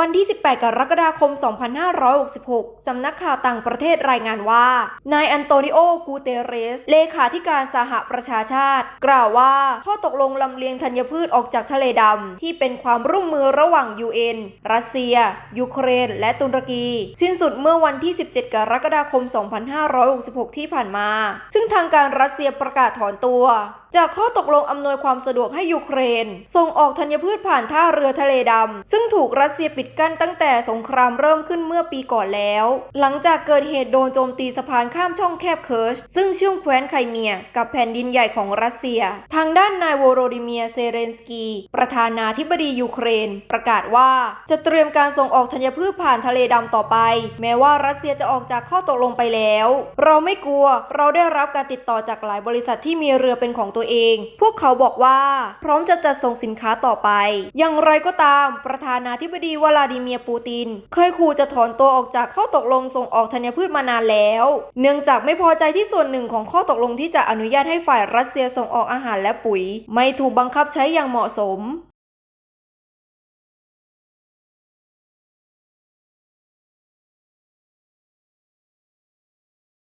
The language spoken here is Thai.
วันที่ 18 กรกฎาคม 2566 สำนักข่าวต่างประเทศรายงานว่า นายอันโตนิโอ กูเตเรส เลขาธิการสหประชาชาติ กล่าวว่าข้อตกลงลำเลียงธัญพืชออกจากทะเลดำ ที่เป็นความร่วมมือระหว่าง UN รัสเซีย ยูเครน และตุรกี สิ้นสุดเมื่อวันที่ 17 กรกฎาคม 2566 ที่ผ่านมา ซึ่งทางการรัสเซียประกาศถอนตัวจากข้อตกลงอำนวยความสะดวกให้ยูเครน ส่งออกธัญพืชผ่านท่าเรือทะเลดำ ซึ่งถูกรัสเซียปิดกั้นตั้งแต่สงครามเริ่มขึ้นเมื่อปีก่อนแล้ว หลังจากเกิดเหตุโดนโจมตีสะพานข้ามช่องแคบเคิร์ช ซึ่งเชื่อมแคว้นไครเมีย กับแผ่นดินใหญ่ของรัสเซีย ทางด้านนายวโรดิเมียเซเรนสกี ประธานาธิบดียูเครน ประกาศว่าจะเตรียมการส่งออกธัญพืชผ่านทะเลดำต่อไป แม้ว่ารัสเซียจะออกจากข้อตกลงไปแล้ว เราไม่กลัว เราได้รับการติดต่อจากหลายบริษัทที่มีเรือเป็นของตัวเอง พวกเขาบอกว่า พร้อมจะจัดส่งสินค้าต่อไป อย่างไรก็ตาม ประธานาธิบดีวลาดิเมียร์ปูติน เคยขู่จะถอนตัวออกจากข้อตกลงส่งออกธัญพืชมานานแล้ว เนื่องจากไม่พอใจที่ส่วนหนึ่งของข้อตกลงที่จะอนุญาตให้ฝ่ายรัสเซียส่งออกอาหารและปุ๋ย ไม่ถูกบังคับใช้อย่างเหมาะสม